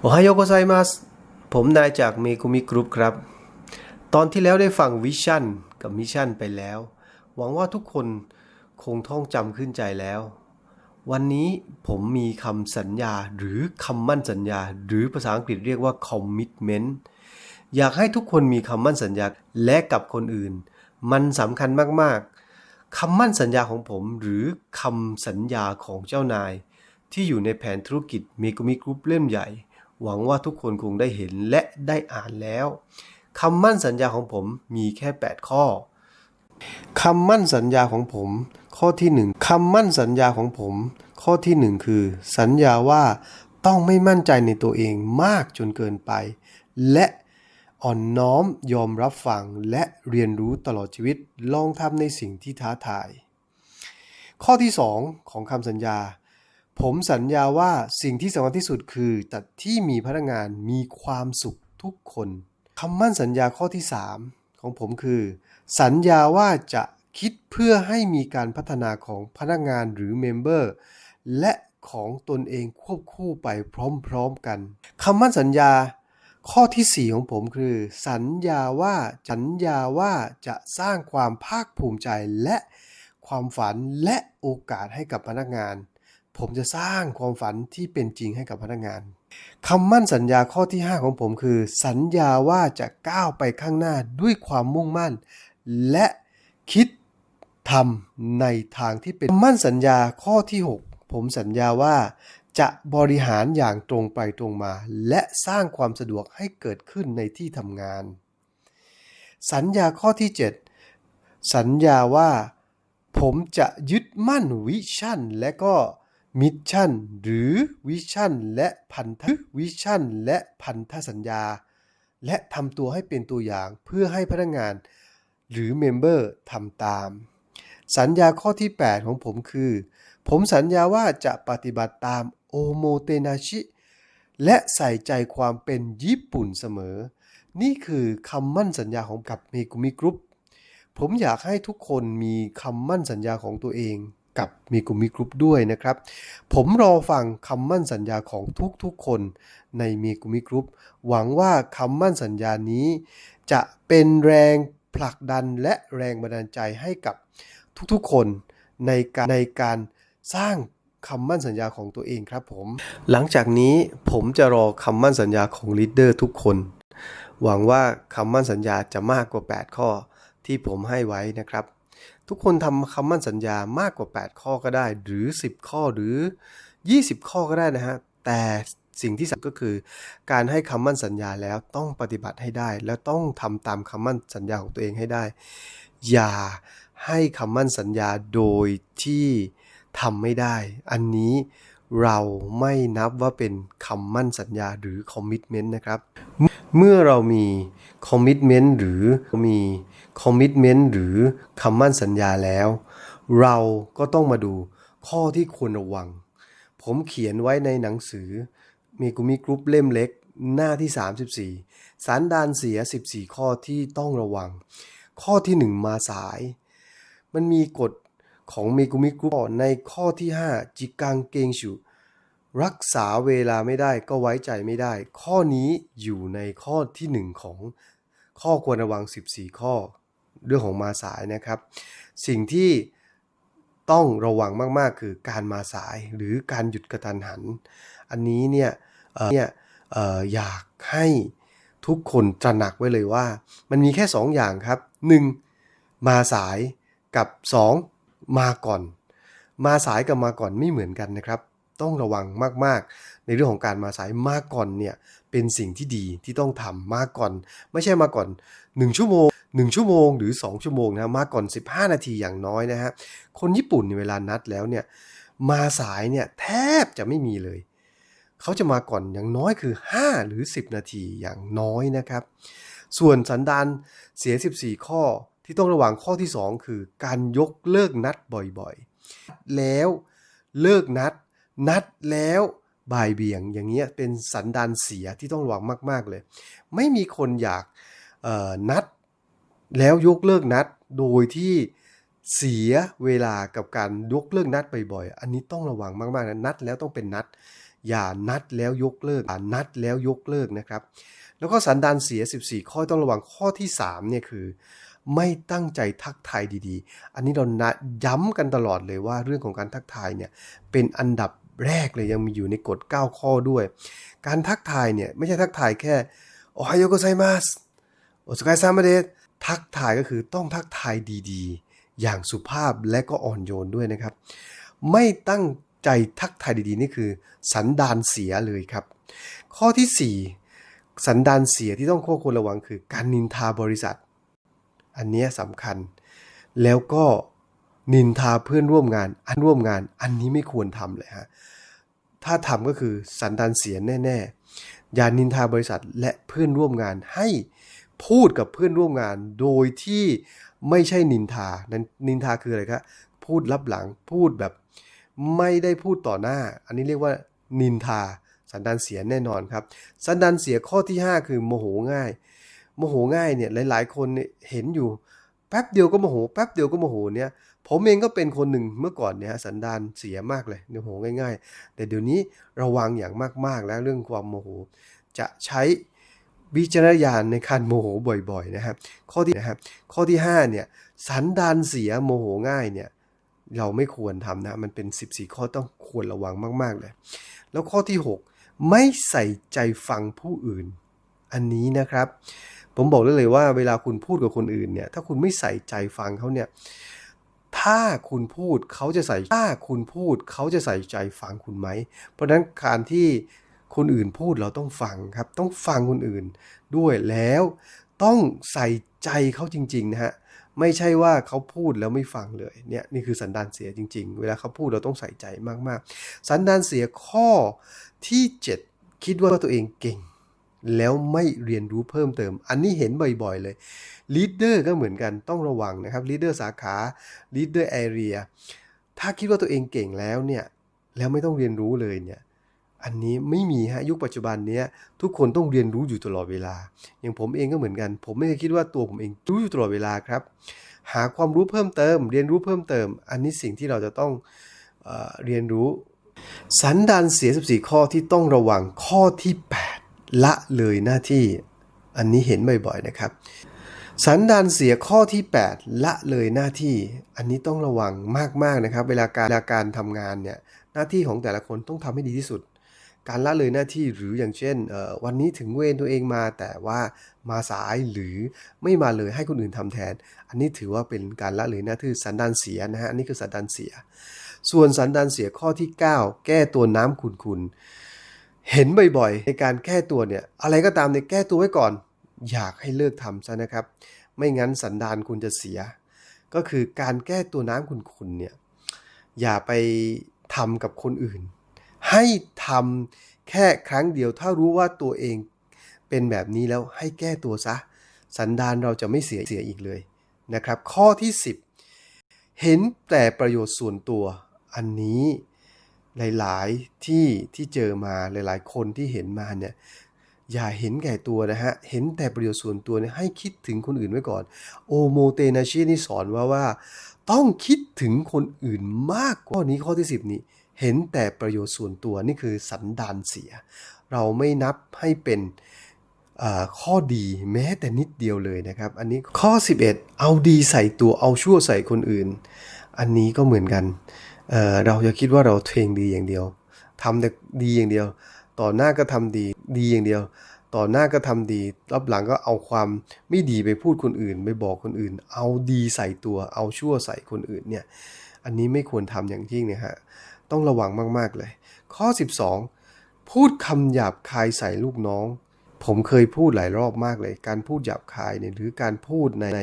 โอฮโอโกไซมัสผมนายจากเมกุมิกรุ๊ปครับ ตอนที่แล้วได้ฟังวิชั่นกับมิชชั่นไปแล้ว หวังว่าทุกคนคงท่องจำขึ้นใจแล้ว วันนี้ผมมีคำสัญญาหรือคำมั่นสัญญา หรือภาษาอังกฤษเรียกว่า commitment อยากให้ทุกคนมีคำมั่นสัญญาและกับคนอื่น มันสำคัญมากๆคำมั่นสัญญาของผมหรือคำสัญญาของเจ้านาย ที่อยู่ในแผนธุรกิจเมกุมิกรุ๊ปเล่มใหญ่ หวังว่าทุกคนคงได้เห็นและได้อ่านแล้วคำมั่นสัญญาของผมมีแค่ 8 ข้อคำมั่นสัญญาของผม ข้อที่หนึ่งคำมั่นสัญญาของผม ข้อที่หนึ่งคือ สัญญาว่าต้องไม่มั่นใจในตัวเองมากจนเกินไป และอ่อนน้อมยอมรับฟังและเรียนรู้ตลอดชีวิตลองทำในสิ่งที่ท้าทาย ข้อที่สองของคำสัญญา ผมสัญญาว่าสิ่งที่สำคัญที่สุดคือจัดที่มีพนักงานมีความสุขทุกคนคำมั่นสัญญาข้อที่ 3 ของผมคือ สัญญาว่าจะคิดเพื่อให้มีการพัฒนาของพนักงานหรือเมมเบอร์และของตนเองควบคู่ไปพร้อมๆกันคำมั่นสัญญาข้อที่ 4 ของผมคือ สัญญาว่าสัญญาว่าจะสร้างความภาคภูมิใจและความฝันและโอกาสให้กับพนักงาน ผมจะสร้างความฝันที่เป็นจริงให้กับพนักงานคำมั่นสัญญาข้อที่ 5 ของผมคือ สัญญาว่าจะก้าวไปข้างหน้าด้วยความมุ่งมั่น และคิดทำในทางที่เป็นคำมั่นสัญญาข้อที่ 6 ผมสัญญาว่าจะบริหารอย่างตรงไปตรงมา และสร้างความสะดวกให้เกิดขึ้นในที่ทำงาน สัญญาข้อที่ 7 สัญญาว่าผมจะยึดมั่นวิชั่นและก็ มิชชั่นหรือวิชั่นและพันธะวิชั่นและพันธสัญญา และทำตัวให้เป็นตัวอย่างเพื่อให้พนักงาน หรือเมมเบอร์ทำตาม สัญญาข้อที่ 8 ของผมคือ ผมสัญญาว่าจะปฏิบัติตามโอโมเตนาชิและใส่ใจความเป็นญี่ปุ่นเสมอ นี่คือคำมั่นสัญญาของกับเมกุมิกรุ๊ปผมอยากให้ทุกคนมีคำมั่นสัญญาของตัวเอง กับมีกุมิกรุ๊ปด้วยนะครับ ผมรอฟังคำมั่นสัญญาของทุกๆคนในมีกุมิกรุ๊ปหวังว่าคำมั่นสัญญานี้ จะเป็นแรงผลักดันและแรงบันดาลใจให้กับทุกๆคนในการในการสร้างคำมั่นสัญญาของตัวเองครับผม หลังจากนี้ผมจะรอคำมั่นสัญญาของลีดเดอร์ทุกคน หวังว่าคำมั่นสัญญาจะมากกว่า 8 ข้อที่ผมให้ไว้นะครับ ทุกคนทำคำมั่นสัญญามากกว่า 8 ข้อก็ได้ หรือ 10 ข้อหรือ 20 ข้อก็ได้นะฮะ แต่สิ่งที่สำคัญก็คือ การให้คำมั่นสัญญาแล้วต้องปฏิบัติให้ได้ แล้วต้องทำตามคำมั่นสัญญาของตัวเองให้ได้ อย่าให้คำมั่นสัญญาโดยที่ทำไม่ได้ อันนี้เราไม่นับว่าเป็นคำมั่นสัญญาหรือคอมมิชเมนต์นะครับ เมื่อเรามีคอมมิชเมนต์หรือมีคอมมิชเมนต์หรือคำมั่นสัญญาแล้ว เราก็ต้องมาดูข้อที่ควรระวัง ผมเขียนไว้ในหนังสือ มีกุมิกรุ๊ปเล่มเล็กหน้าที่ 34 สารดานเสีย 14 ข้อที่ต้องระวัง ข้อที่ 1 มาสาย มันมีกฎของเมกุมิกรุ๊ปในข้อที่ 5 จิกังเกงชู รักษาเวลาไม่ได้ก็ไว้ใจไม่ได้ ข้อนี้อยู่ในข้อที่ 1 ของข้อควรระวัง 14 ข้อ เรื่องของมาสายนะครับ สิ่งที่ต้องระวังมากๆ คือการมาสายหรือการหยุดกระทันหัน อันนี้เนี่ยเอ่อเนี่ยอออยากให้ทุกคนตระหนักไว้เลยว่า มันมีแค่ 2 อย่างครับ 1. มาสายกับ 2. มาก่อน มาสายกับมาก่อนไม่เหมือนกันนะครับ ต้องระวังมาก ๆ ในเรื่องของการมาสายมาก่อนเนี่ยเป็นสิ่งที่ดีที่ต้องทำมาก่อน ไม่ใช่มาก่อน 1 ชั่วโมง 1 ชั่วโมงหรือ 2 ชั่วโมงนะมาก่อน 15 นาทีอย่างน้อยนะฮะคนญี่ปุ่นเนี่ยเวลานัดแล้วเนี่ยมาสายเนี่ยแทบจะไม่มีเลย เขาจะมาก่อนอย่างน้อยคือ 5 หรือ 10 นาทีอย่างน้อยนะครับ ส่วนสันดานเสีย 14 ข้อที่ต้องระวังข้อที่ 2 คือการยกเลิกนัดบ่อยๆ แล้วเลิกนัด นัดแล้วบ่ายเบี่ยงอย่างเงี้ยเป็นสันดานเสียที่ต้องระวังมาก ๆ เลย ไม่มีคนอยากนัดแล้วยกเลิกนัดโดยที่เสียเวลากับการยกเลิกนัดบ่อยๆ อันนี้ต้องระวังมากๆนะนัดแล้วต้องเป็นนัด อย่านัดแล้วยกเลิกอย่านัดแล้วยกเลิกนะครับ แล้วก็สันดานเสีย 14 ข้อต้องระวังข้อที่3เนี่ยคือ ไม่ตั้งใจทักทายดีๆ อันนี้เรานะย้ำกันตลอดเลยว่าเรื่องของการทักทายเนี่ยเป็นอันดับ แรกเลยยังมีอยู่ในกฎ 9 ข้อด้วย การทักทายเนี่ย ไม่ใช่ทักทายแค่โอไฮโอโกไซมัสโอสกายซามาเดสทักทายก็คือต้องทักทายดีๆ อย่างสุภาพและก็อ่อนโยนด้วยนะครับ ไม่ตั้งใจทักทายดีๆ นี่คือ สันดานเสียเลยครับ ข้อที่ 4 สันดานเสียที่ต้องควบคุมระวังคือการนินทาบริษัท อันนี้สำคัญแล้วก็ นินทาเพื่อนร่วมงานอันร่วมงาน อันนี้ไม่ควรทำเลยฮะถ้าทำก็คือสันดานเสียแน่ๆ อย่านินทาบริษัทและเพื่อนร่วมงานให้พูดกับเพื่อนร่วมงานโดยที่ไม่ใช่นินทานั้นนินทาคืออะไรครับพูดลับหลังพูดแบบไม่ได้พูดต่อหน้า อันนี้เรียกว่านินทา สันดานเสียแน่นอนครับ สันดานเสียข้อที่ 5 คือโมโหง่าย โมโหง่ายเนี่ยหลาย ๆ คนเนี่ยเห็นอยู่ แป๊บเดียวก็โมโห แป๊บเดียวก็โมโหเนี่ย ผมเองก็เป็นคนหนึ่งเมื่อก่อนเนี่ยสันดานเสียมากเลยโมโหง่าย ๆ แต่เดี๋ยวนี้ระวังอย่างมากๆแล้วเรื่องความโมโห จะใช้วิจารณญาณในการโมโหบ่อยๆนะครับ ข้อที่นะครับข้อที่5เนี่ยสันดานเสียโมโหง่ายเนี่ยเราไม่ควรทำนะ มันเป็น 14 ข้อต้องควรระวังมาก ๆ เลย แล้วข้อที่ 6 ไม่ใส่ใจฟังผู้อื่น อันนี้นะครับ ผมบอกได้เลยว่าเวลาคุณพูดกับคนอื่นเนี่ย ถ้าคุณไม่ใส่ใจฟังเขาเนี่ย ถ้าคุณพูดเขาจะใส่ถ้าคุณพูดเขาจะใส่ใจฟังคุณไหม เพราะฉะนั้นการที่คนอื่นพูดเราต้องฟังครับ ต้องฟังคนอื่นด้วยแล้วต้องใส่ใจเขาจริงๆนะฮะไม่ใช่ว่าเขาพูดแล้วไม่ฟังเลยเนี่ยนี่คือสันดานเสียจริง ๆ เวลาเขาพูดเราต้องใส่ใจมากๆ สันดานเสียข้อที่ 7 คิดว่าตัวเองเก่ง แล้วไม่เรียนรู้เพิ่มเติม อันนี้เห็นบ่อยๆเลยลีดเดอร์ก็เหมือนกันต้องระวังนะครับลีดเดอร์สาขาลีดเดอร์แอเรียถ้าคิดว่าตัวเองเก่งแล้วเนี่ย แล้วไม่ต้องเรียนรู้เลยเนี่ย อันนี้ไม่มีฮะยุคปัจจุบันเนี้ยทุกคนต้องเรียนรู้อยู่ตลอดเวลา อย่างผมเองก็เหมือนกัน ผมไม่ได้คิดว่าตัวผมเองรู้อยู่ตลอดเวลาครับ หาความรู้เพิ่มเติม เรียนรู้เพิ่มเติม อันนี้สิ่งที่เราจะต้องเอเรียนรู้ สันดานเสีย 14 ข้อที่ต้องระวังข้อที่ 8 ละเลยหน้าที่อันนี้เห็นบ่อยๆนะครับ สันดานเสียข้อที่ 8 ละเลยหน้าที่อันนี้ต้องระวังมากๆนะครับ เวลาการเวลาการทำงานเนี่ยหน้าที่ของแต่ละคนต้องทำให้ดีที่สุด การละเลยหน้าที่หรืออย่างเช่นวันนี้ถึงเวรตัวเองมา แต่ว่ามาสายหรือไม่มาเลยให้คนอื่นทำแทน อันนี้ถือว่าเป็นการละเลยหน้าที่สันดานเสียนะฮะอันนี้คือสันดานเสีย ส่วนสันดานเสียข้อที่ 9 แก้ตัวน้ำขุนๆ เห็นบ่อยๆ ในการแก้ตัวเนี่ยอะไรก็ตามเนี่ยแก้ตัวไว้ก่อน อยากให้เลิกทำซะนะครับ ไม่งั้นสันดานคุณจะเสีย ก็คือการแก้ตัวน้ำขุนๆเนี่ยอย่าไปทำกับคนอื่น ให้ทำแค่ครั้งเดียว ถ้ารู้ว่าตัวเองเป็นแบบนี้แล้วให้แก้ตัวซะ สันดานเราจะไม่เสียเสียอีกเลยนะครับ ข้อที่ 10 เห็นแต่ประโยชน์ส่วนตัวอันนี้ หลายๆที่ที่เจอมาหลายๆ คนที่เห็นมาเนี่ยอย่าเห็นแก่ตัวนะฮะ เห็นแต่ประโยชน์ส่วนตัวเนี่ยให้คิดถึงคนอื่นไว้ก่อน โอโมเตนาชินี่สอนว่าว่า ต้องคิดถึงคนอื่นมากกว่านี้ข้อที่ 10 นี้ เห็นแต่ประโยชน์ส่วนตัวนี่คือสันดานเสีย เราไม่นับให้เป็นข้อดีแม้แต่นิดเดียวเลยนะครับ อันนี้ข้อ 11 เอาดีใส่ตัวเอาชั่วใส่คนอื่น อันนี้ก็เหมือนกัน เเราจะคิดว่าเราเทงดีอย่างเดียวทำแต่ดีอย่างเดียว ต่อหน้าก็ทำดีดีอย่างเดียว ต่อหน้าก็ทำดีรับหลังก็เอาความไม่ดีไปพูดคนอื่นไปบอกคนอื่น เอาดีใส่ตัวเอาชั่วใส่คนอื่นเนี่ยอันนี้ไม่ควรทำอย่างยิ่งนะฮะต้องระวังมาก ๆ เลย ข้อ 12 พูดคำหยาบคายใส่ลูกน้อง ผมเคยพูดหลายรอบมากเลย การพูดหยาบคายเนี่ยหรือการพูดในใน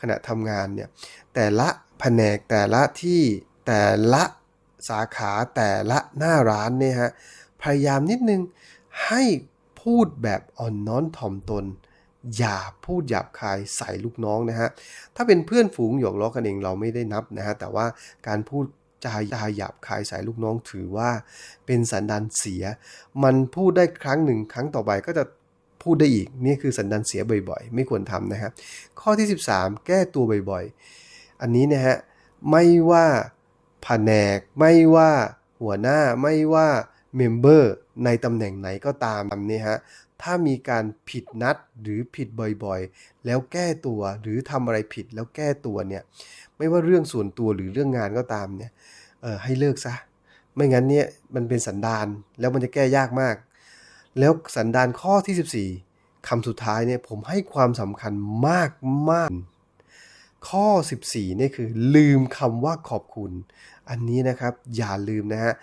ขณะทำงานเนี่ยแต่ละแผนกแต่ละที่ แต่ละสาขาแต่ละหน้าร้านเนี่ยฮะพยายามนิดนึงให้พูดแบบอ่อนน้อมถ่อมตน อย่าพูดหยาบคายใส่ลูกน้องนะฮะถ้าเป็นเพื่อนฝูงหยอกล้อกันเองเราไม่ได้นับนะฮะแต่ว่าการพูดจาหยาบคายใส่ลูกน้องถือว่าเป็นสันดานเสีย มันพูดได้ครั้งหนึ่งครั้งต่อไปก็จะพูดได้อีกนี่คือสันดานเสียบ่อยๆ ไม่ควรทำนะครับข้อที่ 13 แก้ตัวบ่อยๆ อันนี้นะฮะไม่ว่า ผนก ไม่ว่าหัวหน้าไม่ว่าเมมเบอร์ในตำแหน่งไหนก็ตามนี่ฮะถ้ามีการผิดนัดหรือผิดบ่อยๆ แล้วแก้ตัวหรือทำอะไรผิดแล้วแก้ตัวเนี่ยไม่ว่าเรื่องส่วนตัวหรือเรื่องงานก็ตามเนี่ยให้เลิกซะ ไม่งั้นเนี่ยมันเป็นสันดานแล้วมันจะแก้ยากมาก แล้วสันดานข้อที่ 14คำสุดท้ายเนี่ยผมให้ความสำคัญมากมาก ข้อ 14นี่คือลืมคำว่าขอบคุณ อันนี้นะครับอย่าลืมนะฮะ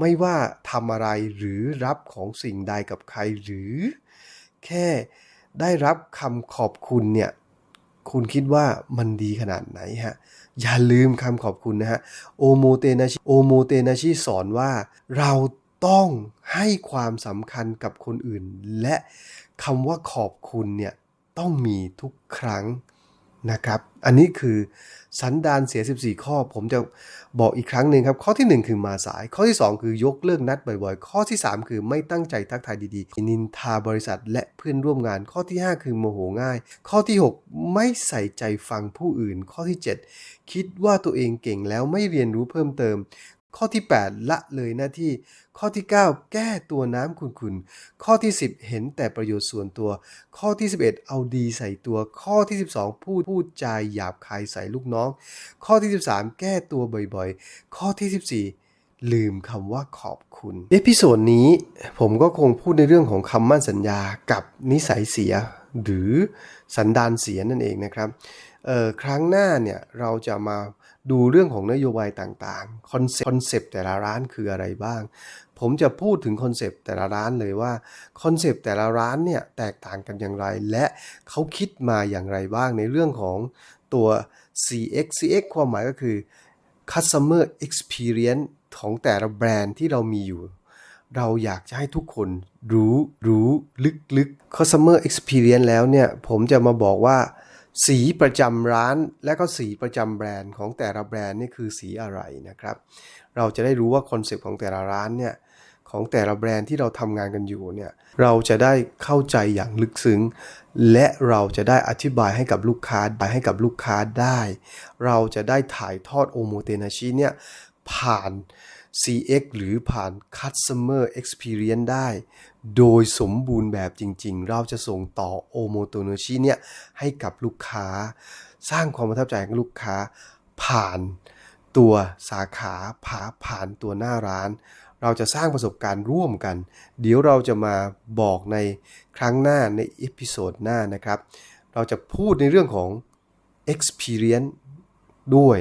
ไม่ว่าทำอะไรหรือรับของสิ่งใดกับใครหรือ แค่ได้รับคำขอบคุณเนี่ยคุณคิดว่ามันดีขนาดไหนฮะ อย่าลืมคำขอบคุณนะฮะโอโมเตนาชิโอโมเตนาชิสอนว่าเราต้องให้ความสำคัญกับคนอื่น และคำว่าขอบคุณเนี่ยต้องมีทุกครั้ง นะครับ อันนี้คือสันดานเสีย 14 ข้อ ผมจะบอกอีกครั้งหนึ่งครับ ข้อทีหนึ่1 คือมาสาย ข้อที่ 2 คือยกเลิกนัดบ่อยๆ ข้อที่ 3 คือไม่ตั้งใจทักทายดีๆ นินทาบริษัทและเพื่อนร่วมงาน ข้อที่ 5 คือโมโหง่าย ข้อที่ 6 ไม่ใส่ใจฟังผู้อื่น ข้อที่ 7 คิดว่าตัวเองเก่งแล้วไม่เรียนรู้เพิ่มเติม ข้อที่ 8 ละเลยหน้าที่ ข้อที่ 9 แก้ตัวน้ำขุนๆข้อที่ 10 เห็นแต่ประโยชน์ส่วนตัว ข้อที่ 11 เอาดีใส่ตัว ข้อที่ 12 พูดพูดจาหยาบคายใส่ลูกน้อง ข้อที่ 13 แก้ตัวบ่อยๆ ข้อที่ 14 ลืมคำว่าขอบคุณเอพิโซดนี้ผมก็คงพูดในเรื่องของคำมั่นสัญญากับนิสัยเสีย หรือสันดานเสียนั่นเองนะครับ ครั้งหน้าเนี่ยเราจะมาดูเรื่องของนโยบายต่างๆคอนเซปต์คอนเซปต์แต่ละร้านคืออะไรบ้าง ผมจะพูดถึงคอนเซปต์แต่ละร้านเลยว่าคอนเซปต์แต่ละร้านเนี่ยแตกต่างกันอย่างไร และเขาคิดมาอย่างไรบ้างในเรื่องของตัว CX CX ความหมายก็คือ customer experience ของแต่ละแบรนด์ที่เรามีอยู่ เราอยากจะให้ทุกคนรู้รู้ลึกๆ customer experience แล้วเนี่ยผมจะมาบอกว่า สีประจำร้านและก็สีประจำแบรนด์ของแต่ละแบรนด์นี่คือสีอะไรนะครับ เราจะได้รู้ว่าคอนเซปต์ของแต่ละร้านเนี่ยของแต่ละแบรนด์ที่เราทำงานกันอยู่เนี่ยเราจะได้เข้าใจอย่างลึกซึ้ง และเราจะได้อธิบายให้กับลูกค้าให้กับลูกค้าได้ เราจะได้ถ่ายทอดโอโมเตนาชิเนี่ยผ่าน CX หรือผ่าน Customer Experience ได้ โดยสมบูรณ์แบบจริง ๆ เราจะส่งต่อโอโมโตโนชิเนี่ยให้กับลูกค้า สร้างความประทับใจให้กับลูกค้า ผ่านตัวสาขาผ่าผ่านตัวหน้าร้าน เราจะสร้างประสบการณ์ร่วมกัน เดี๋ยวเราจะมาบอกในครั้งหน้าในเอพิโซดหน้านะครับ เราจะพูดในเรื่องของ experience ด้วย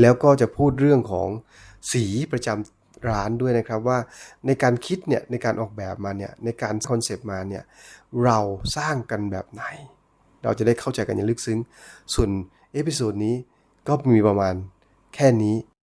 แล้วก็จะพูดเรื่องของ สีประจำร้านด้วยนะครับว่าในการคิดเนี่ยในการออกแบบมาเนี่ยในการคอนเซปต์มาเนี่ยเราสร้างกันแบบไหน เราจะได้เข้าใจกันอย่างลึกซึ้ง ส่วนเอพิโซดนี้ก็มีประมาณแค่นี้